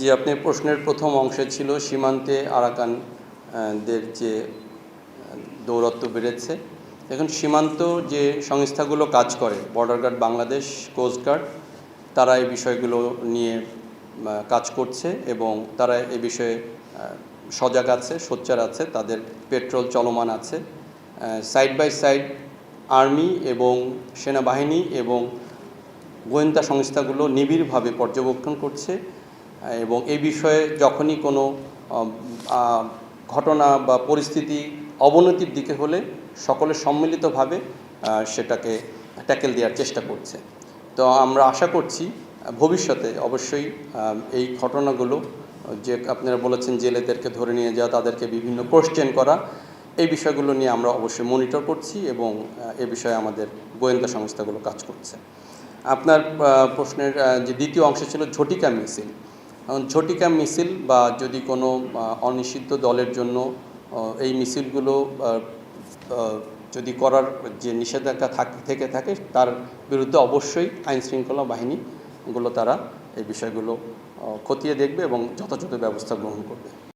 জি আপনি প্রশ্নের প্রথম অংশে ছিল সীমান্তে আরাকানদের যে দৌরত্ব বেড়েছে। এখন সীমান্ত যে সংস্থাগুলো কাজ করে বর্ডার গার্ড বাংলাদেশ কোস্টগার্ড তারা এই বিষয়গুলো নিয়ে কাজ করছে এবং তারা এ বিষয়ে সজাগ আছে, সোচ্চার আছে, তাদের পেট্রোল চলমান আছে। সাইড বাই সাইড আর্মি এবং সেনাবাহিনী এবং গোয়েন্দা সংস্থাগুলো নিবিড়ভাবে পর্যবেক্ষণ করছে। এবং এই বিষয়ে যখনই কোনো ঘটনা বা পরিস্থিতি অবনতির দিকে হলে সকলে সম্মিলিতভাবে সেটাকে ট্যাকেল দেওয়ার চেষ্টা করছে। তো আমরা আশা করছি, ভবিষ্যতে অবশ্যই এই ঘটনাগুলো, যে আপনারা বলেছেন জেলেদেরকে ধরে নিয়ে যাওয়া, তাদেরকে বিভিন্ন কোশ্চেন করা, এই বিষয়গুলো নিয়ে আমরা অবশ্যই মনিটর করছি এবং এ বিষয়ে আমাদের গোয়েন্দা সংস্থাগুলো কাজ করছে। আপনার প্রশ্নের যে দ্বিতীয় অংশ ছিল ঝটিকা মিছিল এখন ঝটিকা মিছিল বা যদি কোনো অনিষিদ্ধ দলের জন্য এই মিছিলগুলো যদি করার যে নিষেধাজ্ঞা থাক- থেকে থাকে, তার বিরুদ্ধে অবশ্যই আইন শৃঙ্খলা বাহিনীগুলো তারা এই বিষয়গুলো খতিয়ে দেখবে এবং যথাযথ ব্যবস্থা গ্রহণ করবে।